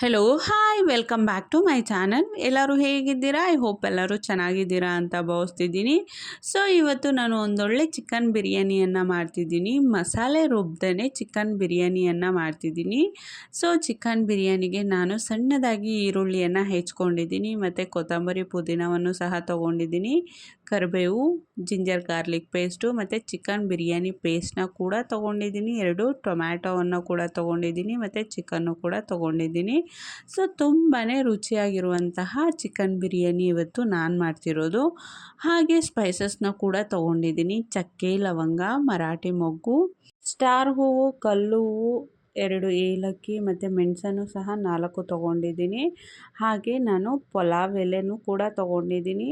Hello hi welcome back to my channel ಎಲ್ಲರೂ ಹೇಗಿದ್ದೀರಾ? I hope ಎಲ್ಲರೂ ಚೆನ್ನಾಗಿದ್ದೀರಾ ಅಂತ ಭಾವಿಸ್ತಿದ್ದೀನಿ. ಸೊ ಇವತ್ತು ನಾನು ಒಂದೊಳ್ಳೆ ಚಿಕನ್ ಬಿರಿಯಾನಿಯನ್ನು ಮಾಡ್ತಿದ್ದೀನಿ. ಮಸಾಲೆ ರುಬ್ದೇ ಚಿಕನ್ ಬಿರಿಯಾನಿಯನ್ನು ಮಾಡ್ತಿದ್ದೀನಿ. ಸೊ ಚಿಕನ್ ಬಿರಿಯಾನಿಗೆ ನಾನು ಸಣ್ಣದಾಗಿ ಈರುಳ್ಳಿಯನ್ನು ಹೆಚ್ಕೊಂಡಿದ್ದೀನಿ. ಮತ್ತು ಕೊತ್ತಂಬರಿ ಪುದೀನವನ್ನು ಸಹ ತೊಗೊಂಡಿದ್ದೀನಿ. ಕರಿಬೇವು ಜಿಂಜರ್ ಗಾರ್ಲಿಕ್ ಪೇಸ್ಟು ಮತ್ತು ಚಿಕನ್ ಬಿರಿಯಾನಿ ಪೇಸ್ಟ್ನ ಕೂಡ ತೊಗೊಂಡಿದ್ದೀನಿ. ಎರಡು ಟೊಮ್ಯಾಟೋವನ್ನು ಕೂಡ ತೊಗೊಂಡಿದ್ದೀನಿ. ಮತ್ತು ಚಿಕನ್ನು ಕೂಡ ತೊಗೊಂಡಿದ್ದೀನಿ. ಸೊ ತುಂಬಾ ರುಚಿಯಾಗಿರುವಂತಹ ಚಿಕನ್ ಬಿರಿಯಾನಿ ಇವತ್ತು ನಾನು ಮಾಡ್ತಿರೋದು. ಹಾಗೆ ಸ್ಪೈಸಸ್ನ ಕೂಡ ತೊಗೊಂಡಿದ್ದೀನಿ. ಚಕ್ಕೆ, ಲವಂಗ, ಮರಾಠಿ ಮೊಗ್ಗು, ಸ್ಟಾರ್ ಹೂವು, ಕಲ್ಲು ಹೂವು, ಎರಡು ಏಲಕ್ಕಿ ಮತ್ತು ಮೆಣಸನ್ನು ಸಹ ನಾಲ್ಕು ತೊಗೊಂಡಿದ್ದೀನಿ. ಹಾಗೆ ನಾನು ಪಲಾವ್ ಎಲೆನೂ ಕೂಡ ತೊಗೊಂಡಿದ್ದೀನಿ.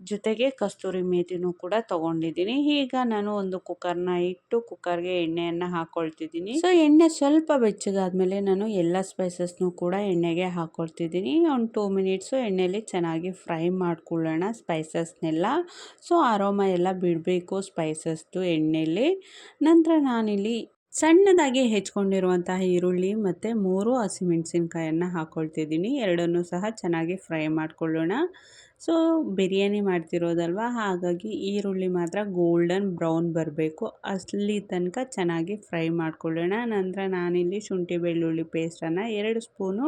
ಜೊತೆಗೆ ಕಸ್ತೂರಿ ಮೇಥಿನೂ ಕೂಡ ತೊಗೊಂಡಿದ್ದೀನಿ. ಈಗ ನಾನು ಒಂದು ಕುಕ್ಕರ್ನ ಇಟ್ಟು ಕುಕ್ಕರ್ಗೆ ಎಣ್ಣೆಯನ್ನು ಹಾಕ್ಕೊಳ್ತಿದ್ದೀನಿ ಸೊ ಎಣ್ಣೆ ಸ್ವಲ್ಪ ಬೆಚ್ಚಗಾದ್ಮೇಲೆ ನಾನು ಎಲ್ಲ ಸ್ಪೈಸಸ್ನು ಕೂಡ ಎಣ್ಣೆಗೆ ಹಾಕ್ಕೊಳ್ತಿದ್ದೀನಿ ಒಂದು ಟೂ ಮಿನಿಟ್ಸು ಎಣ್ಣೆಯಲ್ಲಿ ಚೆನ್ನಾಗಿ ಫ್ರೈ ಮಾಡ್ಕೊಳ್ಳೋಣ ಸ್ಪೈಸಸ್ನೆಲ್ಲ ಸೊ ಅರೋಮ ಎಲ್ಲ ಬಿಡಬೇಕು ಸ್ಪೈಸಸ್ದು ಎಣ್ಣೆಯಲ್ಲಿ ನಂತರ ನಾನಿಲ್ಲಿ ಸಣ್ಣದಾಗಿ ಹೆಚ್ಕೊಂಡಿರುವಂತಹ ಈರುಳ್ಳಿ ಮತ್ತು ಮೂರು ಹಸಿಮೆಣಸಿನ್ಕಾಯನ್ನು ಹಾಕ್ಕೊಳ್ತಿದ್ದೀನಿ ಎರಡನ್ನೂ ಸಹ ಚೆನ್ನಾಗಿ ಫ್ರೈ ಮಾಡ್ಕೊಳ್ಳೋಣ. ಸೊ ಬಿರಿಯಾನಿ ಮಾಡ್ತಿರೋದಲ್ವ? ಹಾಗಾಗಿ ಈರುಳ್ಳಿ ಮಾತ್ರ ಗೋಲ್ಡನ್ ಬ್ರೌನ್ ಬರಬೇಕು. ಅಲ್ಲಿ ತನಕ ಚೆನ್ನಾಗಿ ಫ್ರೈ ಮಾಡ್ಕೊಳ್ಳೋಣ. ನಂತರ ನಾನಿಲ್ಲಿ ಶುಂಠಿ ಬೆಳ್ಳುಳ್ಳಿ ಪೇಸ್ಟನ್ನು ಎರಡು ಸ್ಪೂನು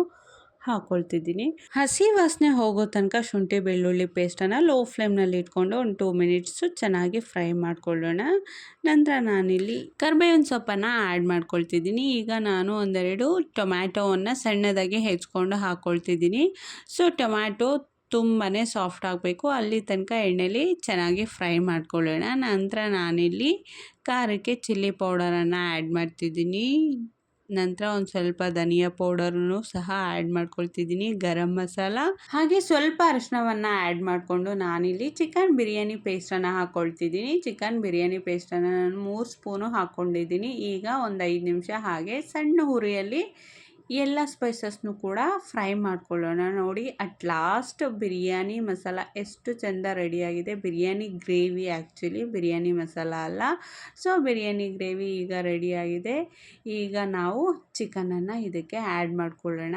ಹಾಕ್ಕೊಳ್ತಿದ್ದೀನಿ ಹಸಿ ವಾಸನೆ ಹೋಗೋ ತನಕ ಶುಂಠಿ, ಬೆಳ್ಳುಳ್ಳಿ ಪೇಸ್ಟನ್ನು ಲೋ ಫ್ಲೇಮ್ನಲ್ಲಿ ಇಟ್ಕೊಂಡು ಒಂದು ಟೂ ಮಿನಿಟ್ಸು ಚೆನ್ನಾಗಿ ಫ್ರೈ ಮಾಡ್ಕೊಳ್ಳೋಣ. ನಂತರ ನಾನಿಲ್ಲಿ ಕರ್ಬೇವಿನ ಸೊಪ್ಪನ್ನು ಆ್ಯಡ್ ಮಾಡ್ಕೊಳ್ತಿದ್ದೀನಿ. ಈಗ ನಾನು ಒಂದೆರಡು ಟೊಮ್ಯಾಟೋವನ್ನು ಸಣ್ಣದಾಗಿ ಹೆಚ್ಕೊಂಡು ಹಾಕ್ಕೊಳ್ತಿದ್ದೀನಿ ಸೊ ಟೊಮ್ಯಾಟೊ ತುಂಬಾ ಸಾಫ್ಟ್ ಆಗಬೇಕು. ಅಲ್ಲಿ ತನಕ ಎಣ್ಣೆಲಿ ಚೆನ್ನಾಗಿ ಫ್ರೈ ಮಾಡ್ಕೊಳ್ಳೋಣ. ನಂತರ ನಾನಿಲ್ಲಿ ಖಾರಕ್ಕೆ ಚಿಲ್ಲಿ ಪೌಡರನ್ನು ಆ್ಯಡ್ ಮಾಡ್ತಿದ್ದೀನಿ. ನಂತರ ಒಂದು ಸ್ವಲ್ಪ ಧನಿಯಾ ಪೌಡರ್ನು ಸಹ ಆ್ಯಡ್ ಮಾಡ್ಕೊಳ್ತಿದ್ದೀನಿ, ಗರಂ ಮಸಾಲ. ಹಾಗೆ ಸ್ವಲ್ಪ ಅರಿಶಿನವನ್ನು ಆ್ಯಡ್ ಮಾಡಿಕೊಂಡು ನಾನಿಲ್ಲಿ ಚಿಕನ್ ಬಿರಿಯಾನಿ ಪೇಸ್ಟನ್ನು ಹಾಕ್ಕೊಳ್ತಿದ್ದೀನಿ ಚಿಕನ್ ಬಿರಿಯಾನಿ ಪೇಸ್ಟನ್ನು ನಾನು ಮೂರು ಸ್ಪೂನು ಹಾಕ್ಕೊಂಡಿದ್ದೀನಿ ಈಗ ಒಂದು ಐದು ನಿಮಿಷ ಹಾಗೆ ಸಣ್ಣ ಹುರಿಯಲ್ಲಿ ಎಲ್ಲ ಸ್ಪೈಸಸ್ನು ಕೂಡ ಫ್ರೈ ಮಾಡ್ಕೊಳ್ಳೋಣ. ನೋಡಿ ಅಟ್ ಲಾಸ್ಟ್ ಬಿರಿಯಾನಿ ಮಸಾಲ ಎಷ್ಟು ಚೆಂದ ರೆಡಿಯಾಗಿದೆ ಬಿರಿಯಾನಿ ಗ್ರೇವಿ ಆ್ಯಕ್ಚುಲಿ ಬಿರಿಯಾನಿ ಮಸಾಲ ಅಲ್ಲ. ಸೊ ಬಿರಿಯಾನಿ ಗ್ರೇವಿ ಈಗ ರೆಡಿಯಾಗಿದೆ ಈಗ ನಾವು ಚಿಕನನ್ನು ಇದಕ್ಕೆ ಆ್ಯಡ್ ಮಾಡ್ಕೊಳ್ಳೋಣ.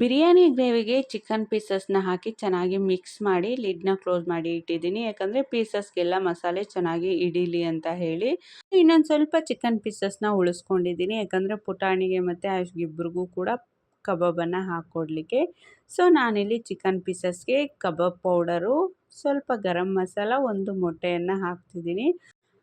ಬಿರಿಯಾನಿ ಗ್ರೇವಿಗೆ ಚಿಕನ್ ಪೀಸಸ್ನ ಹಾಕಿ ಚೆನ್ನಾಗಿ ಮಿಕ್ಸ್ ಮಾಡಿ ಲಿಡ್ನ ಕ್ಲೋಸ್ ಮಾಡಿ ಇಟ್ಟಿದ್ದೀನಿ. ಯಾಕಂದರೆ ಪೀಸಸ್ಗೆಲ್ಲ ಮಸಾಲೆ ಚೆನ್ನಾಗಿ ಇಡೀಲಿ ಅಂತ ಹೇಳಿ. ಇನ್ನೊಂದು ಸ್ವಲ್ಪ ಚಿಕನ್ ಪೀಸಸ್ನ ಉಳಿಸ್ಕೊಂಡಿದ್ದೀನಿ. ಯಾಕಂದರೆ ಪುಟಾಣಿಗೆ ಮತ್ತು ಅಷ್ಟಿಬ್ರಿಗೂ ಕೂಡ ಕಬಾಬನ್ನು ಹಾಕ್ಕೊಡ್ಲಿಕ್ಕೆ ಸೊ, ನಾನಿಲ್ಲಿ ಚಿಕನ್ ಪೀಸಸ್ಗೆ ಕಬಾಬ್ ಪೌಡರು, ಸ್ವಲ್ಪ ಗರಂ ಮಸಾಲ, ಒಂದು ಮೊಟ್ಟೆಯನ್ನು ಹಾಕ್ತಿದ್ದೀನಿ.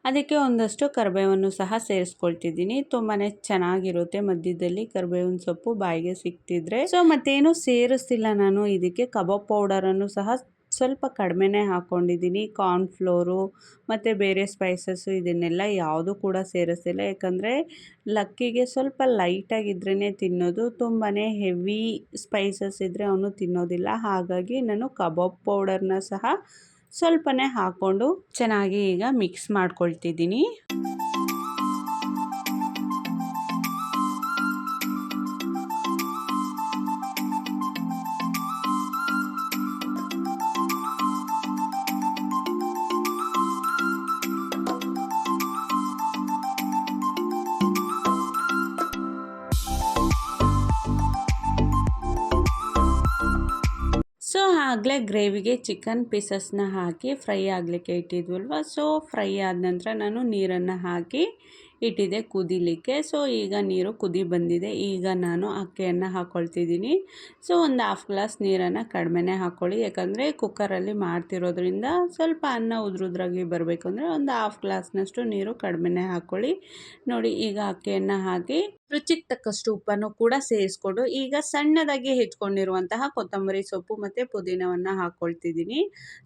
ಅದಕ್ಕೆ ಒಂದಷ್ಟು ಕರಿಬೇವನ್ನು ಸಹ ಸೇರಿಸ್ಕೊಳ್ತಿದ್ದೀನಿ. ತುಂಬಾ ಚೆನ್ನಾಗಿರುತ್ತೆ ಮಧ್ಯದಲ್ಲಿ ಕರಿಬೇವಿನ ಸೊಪ್ಪು ಬಾಯಿಗೆ ಸಿಕ್ತಿದ್ರೆ. ಸೊ ಮತ್ತೇನು ಸೇರಿಸ್ತಿಲ್ಲ ನಾನು. ಇದಕ್ಕೆ ಕಬಾಬ್ ಪೌಡರನ್ನು ಸಹ ಸ್ವಲ್ಪ ಕಡಿಮೆನೇ ಹಾಕ್ಕೊಂಡಿದ್ದೀನಿ ಕಾರ್ನ್ಫ್ಲೋರು ಮತ್ತು ಬೇರೆ ಸ್ಪೈಸಸ್ಸು ಇದನ್ನೆಲ್ಲ ಯಾವುದು ಕೂಡ ಸೇರಿಸ್ತಿಲ್ಲ. ಯಾಕಂದರೆ ಲಕ್ಕಿಗೆ ಸ್ವಲ್ಪ ಲೈಟಾಗಿದ್ರೇ ತಿನ್ನೋದು. ತುಂಬಾ ಹೆವಿ ಸ್ಪೈಸಸ್ ಇದ್ದರೆ ಅವನು ತಿನ್ನೋದಿಲ್ಲ. ಹಾಗಾಗಿ ನಾನು ಕಬಾಬ್ ಪೌಡರ್ನ ಸಹ ಸ್ವಲ್ಪನೇ ಹಾಕ್ಕೊಂಡು ಚೆನ್ನಾಗಿ ಈಗ ಮಿಕ್ಸ್ ಮಾಡ್ಕೊಳ್ತಿದ್ದೀನಿ. ಆಗಲೇ ಗ್ರೇವಿಗೆ ಚಿಕನ್ ಪೀಸಸ್ನ ಹಾಕಿ ಫ್ರೈ ಆಗಲಿಕ್ಕೆ ಇಟ್ಟಿದ್ವಲ್ವ? ಸೊ ಫ್ರೈ ಆದ ನಂತರ ನಾನು ನೀರನ್ನು ಹಾಕಿ ಇಟ್ಟಿದೆ ಕುದಿಲಿಕ್ಕೆ. ಸೊ ಈಗ ನೀರು ಕುದಿ ಬಂದಿದೆ. ಈಗ ನಾನು ಅಕ್ಕಿಯನ್ನು ಹಾಕ್ಕೊಳ್ತಿದ್ದೀನಿ ಸೊ ಒಂದು ಹಾಫ್ ಗ್ಲಾಸ್ ನೀರನ್ನು ಕಡಿಮೆನೇ ಹಾಕ್ಕೊಳ್ಳಿ ಯಾಕಂದರೆ ಕುಕ್ಕರಲ್ಲಿ ಮಾಡ್ತಿರೋದ್ರಿಂದ ಸ್ವಲ್ಪ ಅನ್ನ ಉದ್ರುದ್ರಾಗಿ ಬರಬೇಕು. ಅಂದರೆ ಒಂದು ಹಾಫ್ ಗ್ಲಾಸ್ನಷ್ಟು ನೀರು ಕಡಿಮೆನೇ ಹಾಕ್ಕೊಳ್ಳಿ ನೋಡಿ, ಈಗ ಅಕ್ಕಿಯನ್ನು ಹಾಕಿ ರುಚಿಗೆ ತಕ್ಕಷ್ಟು ಉಪ್ಪನ್ನು ಕೂಡ ಸೇರಿಸ್ಕೊಂಡು ಈಗ ಸಣ್ಣದಾಗಿ ಹೆಚ್ಕೊಂಡಿರುವಂತಹ ಕೊತ್ತಂಬರಿ ಸೊಪ್ಪು ಮತ್ತು ಪುದೀನವನ್ನು ಹಾಕ್ಕೊಳ್ತಿದ್ದೀನಿ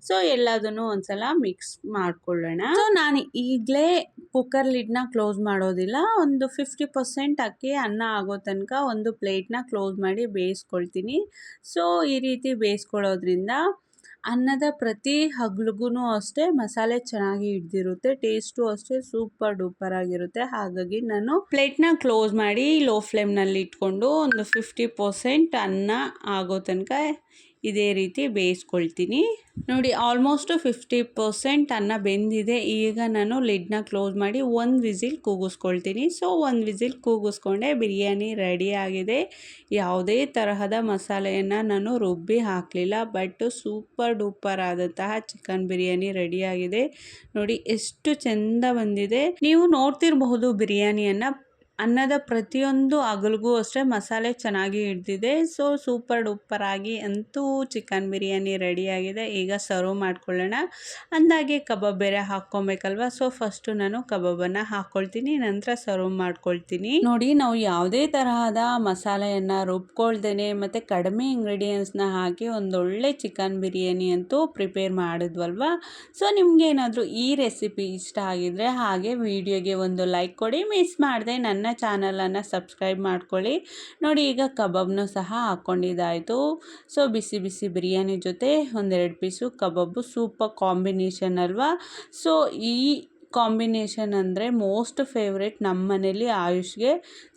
ಸೊ ಎಲ್ಲದನ್ನು ಒಂದ್ಸಲ ಮಿಕ್ಸ್ ಮಾಡ್ಕೊಳ್ಳೋಣ. ಸೊ ನಾನು ಈಗಲೇ ಕುಕ್ಕರ್ ಲಿಡ್ನ ಕ್ಲೋಸ್ ಮಾಡೋದಿಲ್ಲ. ಒಂದು ಫಿಫ್ಟಿ ಪರ್ಸೆಂಟ್ ಅಕ್ಕಿ, ಅನ್ನ ಆಗೋ ತನಕ ಒಂದು ಪ್ಲೇಟ್ನ ಕ್ಲೋಸ್ ಮಾಡಿ ಬೇಯಿಸ್ಕೊಳ್ತೀನಿ. ಸೊ ಈ ರೀತಿ ಬೇಯಿಸ್ಕೊಳ್ಳೋದ್ರಿಂದ ಅನ್ನದ ಪ್ರತಿ ಹಗ್ಲಿಗೂ ಅಷ್ಟೇ ಮಸಾಲೆ ಚೆನ್ನಾಗಿ ಹಿಡ್ದಿರುತ್ತೆ, ಟೇಸ್ಟು ಅಷ್ಟೇ ಸೂಪರ್ ಡೂಪರ್ ಆಗಿರುತ್ತೆ. ಹಾಗಾಗಿ ನಾನು ಪ್ಲೇಟ್ನ ಕ್ಲೋಸ್ ಮಾಡಿ ಲೋ ಫ್ಲೇಮ್ನಲ್ಲಿ ಇಟ್ಕೊಂಡು ಒಂದು ಫಿಫ್ಟಿ ಪರ್ಸೆಂಟ್ ಅನ್ನ ಆಗೋ ತನಕ ಇದೇ ರೀತಿ ಬೇಯಿಸ್ಕೊಳ್ತೀನಿ. ನೋಡಿ ಆಲ್ಮೋಸ್ಟ್ ಫಿಫ್ಟಿ ಪರ್ಸೆಂಟ್ ಅನ್ನ ಬೆಂದಿದೆ. ಈಗ ನಾನು ಲಿಡ್ನ ಕ್ಲೋಸ್ ಮಾಡಿ ಒಂದು ವಿಸಿಲ್ ಕೂಗಿಸ್ಕೊಳ್ತೀನಿ. ಸೊ ಒಂದು ವಿಸಿಲ್ ಕೂಗಿಸ್ಕೊಂಡೆ ಬಿರಿಯಾನಿ ರೆಡಿ ಆಗಿದೆ. ಯಾವುದೇ ತರಹದ ಮಸಾಲೆಯನ್ನು ನಾನು ರುಬ್ಬಿ ಹಾಕಲಿಲ್ಲ ಬಟ್ ಸೂಪರ್ ಡೂಪರ್ ಆದಂತಹ ಚಿಕನ್ ಬಿರಿಯಾನಿ ರೆಡಿಯಾಗಿದೆ ನೋಡಿ, ಎಷ್ಟು ಚೆಂದ ಬಂದಿದೆ. ನೀವು ನೋಡ್ತಿರಬಹುದು ಬಿರಿಯಾನಿಯನ್ನು ಅನ್ನದ ಪ್ರತಿಯೊಂದು ಅಗಲಿಗೂ ಅಷ್ಟೇ ಮಸಾಲೆ ಚೆನ್ನಾಗಿ ಹಿಡ್ದಿದೆ. ಸೊ ಸೂಪರ್ ಡೂಪರ್ ಆಗಿ ಅಂತೂ ಚಿಕನ್ ಬಿರಿಯಾನಿ ರೆಡಿಯಾಗಿದೆ ಈಗ ಸರ್ವ್ ಮಾಡ್ಕೊಳ್ಳೋಣ. ಅಂದಾಗೆ ಕಬಾಬ್ ಬೇರೆ ಹಾಕ್ಕೊಬೇಕಲ್ವ? ಸೊ ಫಸ್ಟು ನಾನು ಕಬಾಬನ್ನು ಹಾಕ್ಕೊಳ್ತೀನಿ, ನಂತರ ಸರ್ವ್ ಮಾಡ್ಕೊಳ್ತೀನಿ. ನೋಡಿ, ನಾವು ಯಾವುದೇ ತರಹದ ಮಸಾಲೆಯನ್ನು ರುಬ್ಕೊಳ್ದೇನೆ ಮತ್ತು ಕಡಿಮೆ ಇಂಗ್ರೀಡಿಯೆಂಟ್ಸ್ನ ಹಾಕಿ ಒಂದೊಳ್ಳೆ ಚಿಕನ್ ಬಿರಿಯಾನಿ ಅಂತೂ ಪ್ರಿಪೇರ್ ಮಾಡಿದ್ವಲ್ವ? ಸೊ ನಿಮಗೇನಾದರೂ ಈ ರೆಸಿಪಿ ಇಷ್ಟ ಆಗಿದ್ರೆ ಹಾಗೆ ವಿಡಿಯೋಗೆ ಒಂದು ಲೈಕ್ ಕೊಡಿ. ಮಿಸ್ ಮಾಡಿದೆ ನನ್ನ ಚಾನಲನ್ನು ಸಬ್ಸ್ಕ್ರೈಬ್ ಮಾಡ್ಕೊಳ್ಳಿ. ನೋಡಿ, ಈಗ ಕಬಾಬ್ನು ಸಹ ಹಾಕ್ಕೊಂಡಿದ್ದಾಯಿತು ಸೊ, ಬಿಸಿ ಬಿಸಿ ಬಿರಿಯಾನಿ ಜೊತೆ ಒಂದೆರಡು ಪೀಸು ಕಬಾಬು ಸೂಪರ್ ಕಾಂಬಿನೇಷನ್ ಅಲ್ವಾ? ಸೊ, ಈ ಕಾಂಬಿನೇಷನ್ ಅಂದರೆ ಮೋಸ್ಟ್ ಫೇವ್ರೆಟ್ ನಮ್ಮ ಮನೇಲಿ ಆಯುಷ್ಗೆ.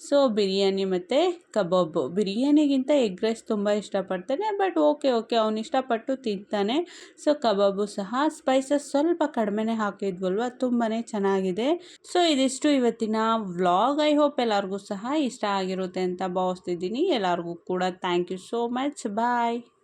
ಸೊ, ಬಿರಿಯಾನಿ ಮತ್ತು ಕಬಾಬು. ಬಿರಿಯಾನಿಗಿಂತ ಎಗ್ ರೈಸ್ ತುಂಬ ಇಷ್ಟಪಡ್ತಾನೆ, ಬಟ್ ಓಕೆ ಓಕೆ, ಅವನು ಇಷ್ಟಪಟ್ಟು ತಿಂತಾನೆ. ಸೊ, ಕಬಾಬು ಸಹ. ಸ್ಪೈಸಸ್ ಸ್ವಲ್ಪ ಕಡಿಮೆನೇ ಹಾಕಿದ್ವಲ್ವ ತುಂಬಾ ಚೆನ್ನಾಗಿದೆ. ಸೊ, ಇದಿಷ್ಟು ಇವತ್ತಿನ ವ್ಲಾಗ್. ಐ ಹೋಪ್ ಎಲ್ಲರಿಗೂ ಸಹ ಇಷ್ಟ ಆಗಿರುತ್ತೆ ಅಂತ ಭಾವಿಸ್ತಿದ್ದೀನಿ. ಎಲ್ಲರಿಗೂ ಕೂಡ thank you so much. Bye.